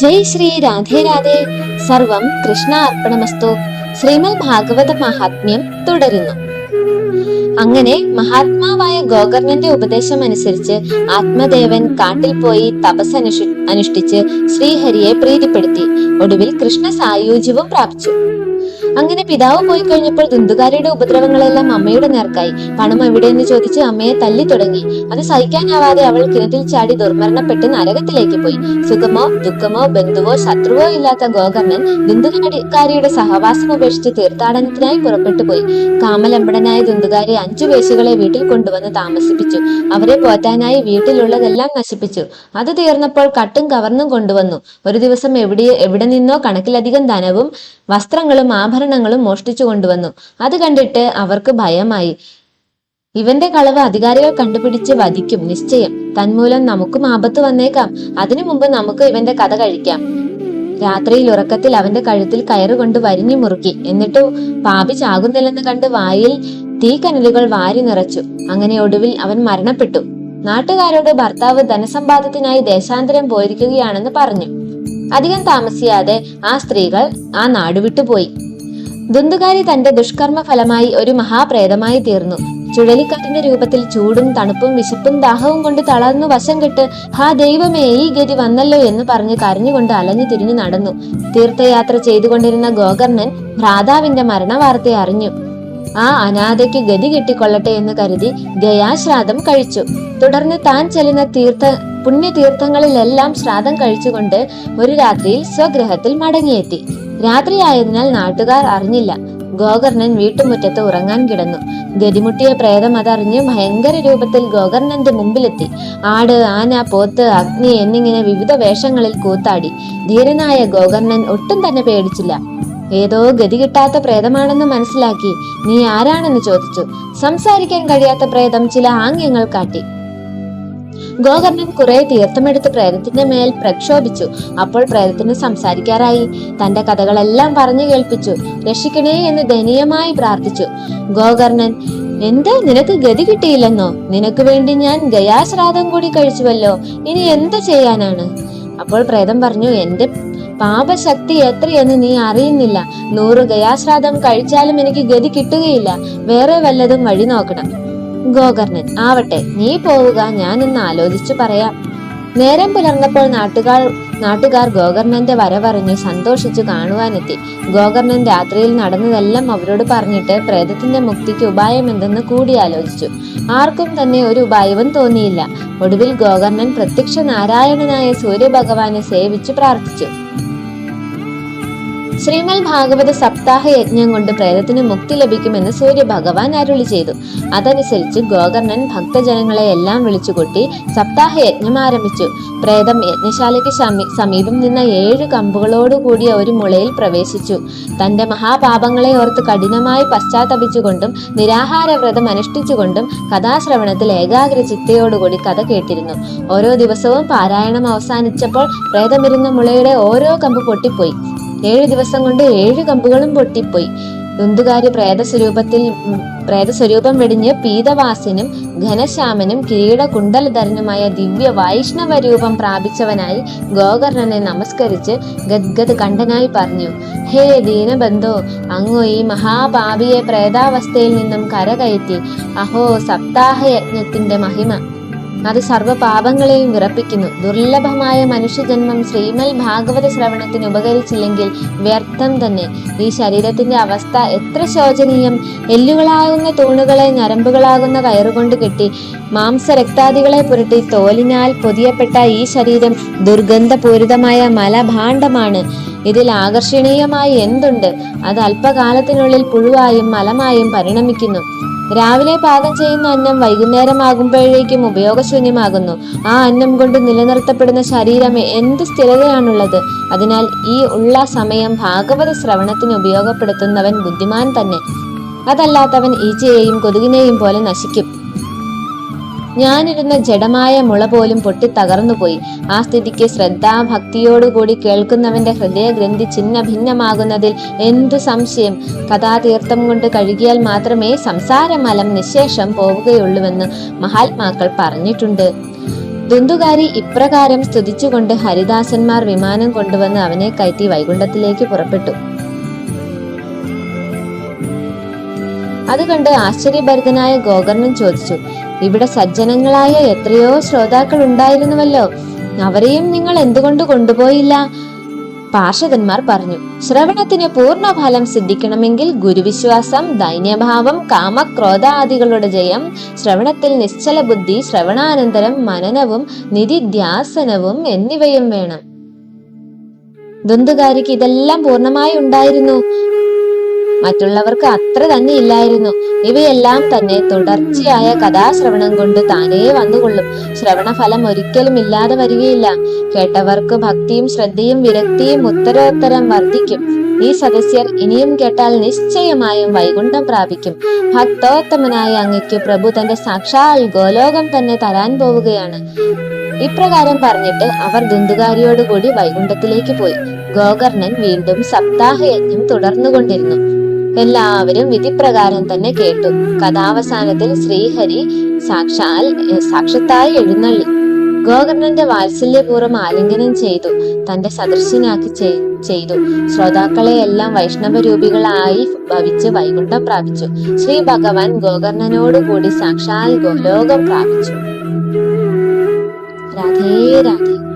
ജയ് ശ്രീ രാധേ രാധേ. സർവം കൃഷ്ണ അർപ്പണമസ്തു. ശ്രീമൽ ഭാഗവത മഹാത്മ്യം തുടരുന്നു. അങ്ങനെ മഹാത്മാവായ ഗോകർണന്റെ ഉപദേശം അനുസരിച്ച് ആത്മദേവൻ കാട്ടിൽ പോയി തപസ് അനുഷ്ഠിച്ച് ശ്രീഹരിയെ പ്രീതിപ്പെടുത്തി. ഒടുവിൽ കൃഷ്ണ സായുജ്യവും പ്രാപിച്ചു. അങ്ങനെ പിതാവ് പോയി കഴിഞ്ഞപ്പോൾ ദുന്തുകാരിയുടെ ഉപദ്രവങ്ങളെല്ലാം അമ്മയുടെ നേർക്കായി. പണം എവിടെയെന്ന് ചോദിച്ച് അമ്മയെ തല്ലി തുടങ്ങി. അത് സഹിക്കാനാവാതെ അവൾ കിണറ്റിൽ ചാടി ദുർമരണപ്പെട്ട് നരകത്തിലേക്ക് പോയി. സുഖമോ ദുഃഖമോ ബന്ധുവോ ശത്രുവോ ഇല്ലാത്ത ഗോകർണൻ ദുന്തുകാരിയുടെ സഹവാസം ഉപേക്ഷിച്ച് തീർത്ഥാടനത്തിനായി പുറപ്പെട്ടു പോയി. കാമലമ്പടനായ ദുന്തുകാരി അഞ്ചു വേശികളെ വീട്ടിൽ കൊണ്ടുവന്ന് താമസിപ്പിച്ചു. അവരെ പോറ്റാനായി വീട്ടിലുള്ളതെല്ലാം നശിപ്പിച്ചു. അത് തീർന്നപ്പോൾ കട്ടും കവർന്നും കൊണ്ടുവന്നു. ഒരു ദിവസം എവിടെ എവിടെ നിന്നോ കണക്കിലധികം ധനവും വസ്ത്രങ്ങളും ആഭരണങ്ങളും മോഷ്ടിച്ചു കൊണ്ടുവന്നു. അത് കണ്ടിട്ട് അവർക്ക് ഭയമായി. ഇവന്റെ കളവ് അധികാരികൾ കണ്ടുപിടിച്ച് വധിക്കും നിശ്ചയം. തന്മൂലം നമുക്കും ആപത്ത് വന്നേക്കാം. അതിനു മുമ്പ് നമുക്ക് ഇവന്റെ കഥ കഴിക്കാം. രാത്രിയിൽ ഉറക്കത്തിൽ അവന്റെ കഴുത്തിൽ കയറുകൊണ്ട് വരിഞ്ഞു മുറുക്കി. എന്നിട്ട് പാപി ചാകുന്നില്ലെന്ന് കണ്ട് വായിൽ തീക്കനലുകൾ വാരി നിറച്ചു. അങ്ങനെ ഒടുവിൽ അവൻ മരണപ്പെട്ടു. നാട്ടുകാരോട് ഭർത്താവ് ധനസമ്പാദത്തിനായി ദേശാന്തരം പോയിരിക്കുകയാണെന്ന് പറഞ്ഞു. അധികം താമസിയാതെ ആ സ്ത്രീകൾ ആ നാട് വിട്ടുപോയി. ദുന്തുകാരി തന്റെ ദുഷ്കർമ്മ ഫലമായി ഒരു മഹാപ്രേതമായി തീർന്നു. ചുഴലിക്കാറ്റിന്റെ രൂപത്തിൽ ചൂടും തണുപ്പും വിശപ്പും ദാഹവും കൊണ്ട് തളർന്നു വശം കെട്ട് ഹാ ദൈവമേ ഈ ഗതി വന്നല്ലോ എന്ന് പറഞ്ഞ് കരഞ്ഞുകൊണ്ട് അലഞ്ഞു തിരിഞ്ഞു നടന്നു. തീർത്ഥയാത്ര ചെയ്തുകൊണ്ടിരുന്ന ഗോകർണൻ ഭ്രാതാവിന്റെ മരണവാർത്ത അറിഞ്ഞു. ആ അനാഥയ്ക്ക് ഗതി കിട്ടിക്കൊള്ളട്ടെ എന്ന് കരുതി ഗയാശ്രാദ്ധം കഴിച്ചു. തുടർന്ന് താൻ ചെല്ലുന്ന തീർത്ഥ പുണ്യതീർത്ഥങ്ങളിലെല്ലാം ശ്രാദ്ധം കഴിച്ചുകൊണ്ട് ഒരു രാത്രിയിൽ സ്വഗ്രഹത്തിൽ മടങ്ങിയെത്തി. രാത്രിയായതിനാൽ നാട്ടുകാർ അറിഞ്ഞില്ല. ഗോകർണൻ വീട്ടുമുറ്റത്ത് ഉറങ്ങാൻ കിടന്നു. ഗതിമുട്ടിയ പ്രേതം അതറിഞ്ഞ് ഭയങ്കര രൂപത്തിൽ ഗോകർണന്റെ മുമ്പിലെത്തി. ആട് ആന പോത്ത് അഗ്നി എന്നിങ്ങനെ വിവിധ വേഷങ്ങളിൽ കൂത്താടി. ധീരനായ ഗോകർണൻ ഒട്ടും തന്നെ പേടിച്ചില്ല. ഏതോ ഗതി കിട്ടാത്ത പ്രേതമാണെന്ന് മനസ്സിലാക്കി നീ ആരാണെന്ന് ചോദിച്ചു. സംസാരിക്കാൻ കഴിയാത്ത പ്രേതം ചില ആംഗ്യങ്ങൾ കാട്ടി. ഗോകർണൻ കുറെ തീർത്ഥമെടുത്ത് പ്രേതത്തിന്റെ മേൽ പ്രക്ഷോഭിച്ചു. അപ്പോൾ പ്രേതത്തിന് സംസാരിക്കാറായി. തന്റെ കഥകളെല്ലാം പറഞ്ഞു കേൾപ്പിച്ചു. രക്ഷിക്കണേ എന്ന് ദയനീയമായി പ്രാർത്ഥിച്ചു. ഗോകർണൻ എന്ത് നിനക്ക് ഗതി കിട്ടിയില്ലെന്നോ? നിനക്ക് വേണ്ടി ഞാൻ ഗയാശ്രാദ്ധം കൂടി കഴിച്ചുവല്ലോ. ഇനി എന്ത് ചെയ്യാനാണ്? അപ്പോൾ പ്രേതം പറഞ്ഞു എന്റെ പാപശക്തി എത്രയെന്ന് നീ അറിയുന്നില്ല. നൂറ് ഗയാശ്രാദ്ധം കഴിച്ചാലും എനിക്ക് ഗതി കിട്ടുകയില്ല. വേറെ വല്ലതും വഴി നോക്കണം. ഗോകർണൻ ആവട്ടെ നീ പോവുക. ഞാൻ ഇന്ന് ആലോചിച്ചു പറയാം. നേരം പുലർന്നപ്പോൾ നാട്ടുകാർ നാട്ടുകാർ ഗോകർണന്റെ വരവറിഞ്ഞ് സന്തോഷിച്ചു കാണുവാനെത്തി. ഗോകർണൻ രാത്രിയിൽ നടന്നതെല്ലാം അവരോട് പറഞ്ഞിട്ട് പ്രേതത്തിന്റെ മുക്തിക്ക് ഉപായം എന്തെന്ന് കൂടി ആലോചിച്ചു. ആർക്കും തന്നെ ഒരു ഉപായവും തോന്നിയില്ല. ഒടുവിൽ ഗോകർണൻ പ്രത്യക്ഷ നാരായണനായ സൂര്യഭഗവാനെ സേവിച്ചു പ്രാർത്ഥിച്ചു. ശ്രീമൽ ഭാഗവത സപ്താഹ യജ്ഞം കൊണ്ട് പ്രേതത്തിന് മുക്തി ലഭിക്കുമെന്ന് സൂര്യഭഗവാൻ അരുളി ചെയ്തു. അതനുസരിച്ച് ഗോകർണൻ ഭക്തജനങ്ങളെ എല്ലാം വിളിച്ചുകൂട്ടി സപ്താഹ യജ്ഞം ആരംഭിച്ചു. പ്രേതം യജ്ഞശാലയ്ക്ക് സമീ സമീപം നിന്ന ഏഴ് കമ്പുകളോട് കൂടിയ ഒരു മുളയിൽ പ്രവേശിച്ചു. തന്റെ മഹാപാപങ്ങളെ ഓർത്ത് കഠിനമായി പശ്ചാത്തപിച്ചുകൊണ്ടും നിരാഹാര വ്രതം അനുഷ്ഠിച്ചുകൊണ്ടും കഥാശ്രവണത്തിൽ ഏകാഗ്ര ചിത്തയോടുകൂടി കഥ കേട്ടിരുന്നു. ഓരോ ദിവസവും പാരായണം അവസാനിച്ചപ്പോൾ പ്രേതമിരുന്ന മുളയുടെ ഓരോ കമ്പ് പൊട്ടിപ്പോയി. ഏഴു ദിവസം കൊണ്ട് ഏഴു കമ്പുകളും പൊട്ടിപ്പോയി. ദുന്തുകാരി പ്രേതസ്വരൂപത്തിൽ പ്രേതസ്വരൂപം വെടിഞ്ഞ് പീതവാസിനും ഘനശ്യാമനും കിരീട കുണ്ടലധരനുമായ ദിവ്യ വൈഷ്ണവ രൂപം പ്രാപിച്ചവനായി ഗോകർണനെ നമസ്കരിച്ച് ഗദ്ഗദ് കണ്ഠനായി പറഞ്ഞു ഹേ ദീനബന്ധോ അങ്ങോ ഈ മഹാപാപിയെ പ്രേതാവസ്ഥയിൽ നിന്നും കരകയറ്റി. അഹോ സപ്താഹയജ്ഞത്തിന്റെ മഹിമ. അത് സർവപാപങ്ങളെയും വിറപ്പിക്കുന്നു. ദുർലഭമായ മനുഷ്യജന്മം ശ്രീമൽ ഭാഗവത ശ്രവണത്തിന് ഉപകരിച്ചില്ലെങ്കിൽ വ്യർത്ഥം തന്നെ. ഈ ശരീരത്തിന്റെ അവസ്ഥ എത്ര ശോചനീയം. എല്ലുകളാകുന്ന തൂണുകളെ ഞരമ്പുകളാകുന്ന കയറുകൊണ്ട് കെട്ടി മാംസരക്താദികളെ പുരട്ടി തോലിനാൽ പൊതിയപ്പെട്ട ഈ ശരീരം ദുർഗന്ധപൂരിതമായ മലഭാണ്ഡമാണ്. ഇതിൽ ആകർഷണീയമായി എന്തുണ്ട്? അത് അല്പകാലത്തിനുള്ളിൽ പുഴുവായും മലമായും പരിണമിക്കുന്നു. രാവിലെ പാകം ചെയ്യുന്ന അന്നം വൈകുന്നേരമാകുമ്പോഴേക്കും ഉപയോഗശൂന്യമാകുന്നു. ആ അന്നം കൊണ്ട് നിലനിർത്തപ്പെടുന്ന ശരീരം എന്ത് സ്ഥിരതയാണുള്ളത്? അതിനാൽ ഈ ഉള്ള സമയം ഭാഗവത ശ്രവണത്തിന് ഉപയോഗപ്പെടുത്തുന്നവൻ ബുദ്ധിമാൻ തന്നെ. അതല്ലാത്തവൻ ഈച്ചയെയും കൊതുകിനെയും പോലെ നശിക്കും. ഞാനിരുന്ന ജഡമായ മുള പോലും പൊട്ടി തകർന്നുപോയി ആ സ്ഥിതിക്ക് ശ്രദ്ധാഭക്തിയോടുകൂടി കേൾക്കുന്നവന്റെ ഹൃദയഗ്രന്ഥി ഛിന്ന ഭിന്നമാകുന്നതിൽ എന്തു സംശയം? കഥാതീർത്ഥം കൊണ്ട് കഴുകിയാൽ മാത്രമേ സംസാരമലം നിശേഷം പോവുകയുള്ളൂവെന്ന് മഹാത്മാക്കൾ പറഞ്ഞിട്ടുണ്ട്. ദുന്തുകാരി ഇപ്രകാരം സ്തുതിച്ചുകൊണ്ട് ഹരിദാസന്മാർ വിമാനം കൊണ്ടുവന്ന് അവനെ കയറ്റി വൈകുണ്ഠത്തിലേക്ക് പുറപ്പെട്ടു. അതുകൊണ്ട് ആശ്ചര്യഭരിതനായ ഗോകർണൻ ചോദിച്ചു ഇവിടെ സജ്ജനങ്ങളായ എത്രയോ ശ്രോതാക്കൾ ഉണ്ടായിരുന്നുവല്ലോ. അവരെയും നിങ്ങൾ എന്തുകൊണ്ട് കൊണ്ടുപോയില്ല? പാർഷദന്മാർ പറഞ്ഞു ശ്രവണത്തിന് പൂർണഫലം സിദ്ധിക്കണമെങ്കിൽ ഗുരുവിശ്വാസം ദൈന്യഭാവം കാമക്രോധാദികളുടെ ജയം ശ്രവണത്തിൽ നിശ്ചല ബുദ്ധി ശ്രവണാനന്തരം മനനവും നിധിധ്യാസനവും എന്നിവയും വേണം. ദുന്തുകാരിക്ക് ഇതെല്ലാം പൂർണമായി ഉണ്ടായിരുന്നു. മറ്റുള്ളവർക്ക് അത്ര തന്നെ ഇല്ലായിരുന്നു. ഇവയെല്ലാം തന്നെ തുടർച്ചയായ കഥാശ്രവണം കൊണ്ട് താനേ വന്നുകൊള്ളും. ശ്രവണഫലം ഒരിക്കലും ഇല്ലാതെ വരികയില്ല. കേട്ടവർക്ക് ഭക്തിയും ശ്രദ്ധയും വിരക്തിയും ഉത്തരോത്തരം വർദ്ധിക്കും. ഈ സദസ്യർ ഇനിയും കേട്ടാൽ നിശ്ചയമായും വൈകുണ്ഠം പ്രാപിക്കും. ഭക്തോത്തമനായ അങ്ങയ്ക്ക് പ്രഭു തന്റെ സാക്ഷാൽ ഗോലോകം തന്നെ തരാൻ പോവുകയാണ്. ഇപ്രകാരം പറഞ്ഞിട്ട് അവർ ദുന്തുകാരിയോടുകൂടി വൈകുണ്ഠത്തിലേക്ക് പോയി. ഗോകർണൻ വീണ്ടും സപ്താഹയജ്ഞം തുടർന്നുകൊണ്ടിരുന്നു. എല്ലാവരും വിധിപ്രകാരം തന്നെ കേട്ടു. കഥാവസാനത്തിൽ ശ്രീഹരി സാക്ഷാൽ സാക്ഷത്തായി എഴുന്നള്ളി. ഗോകർണന്റെ വാത്സല്യപൂർവം ആലിംഗനം ചെയ്തു. തന്റെ സദൃശനാക്കി ചെയ്തു. ശ്രോതാക്കളെ എല്ലാം വൈഷ്ണവ രൂപികളായി ഭവിച്ച് വൈകുണ്ഠം പ്രാപിച്ചു. ശ്രീ ഭഗവാൻ ഗോകർണനോടുകൂടി സാക്ഷാൽ ഗോലോകം പ്രാപിച്ചു. രാധേ രാധേ.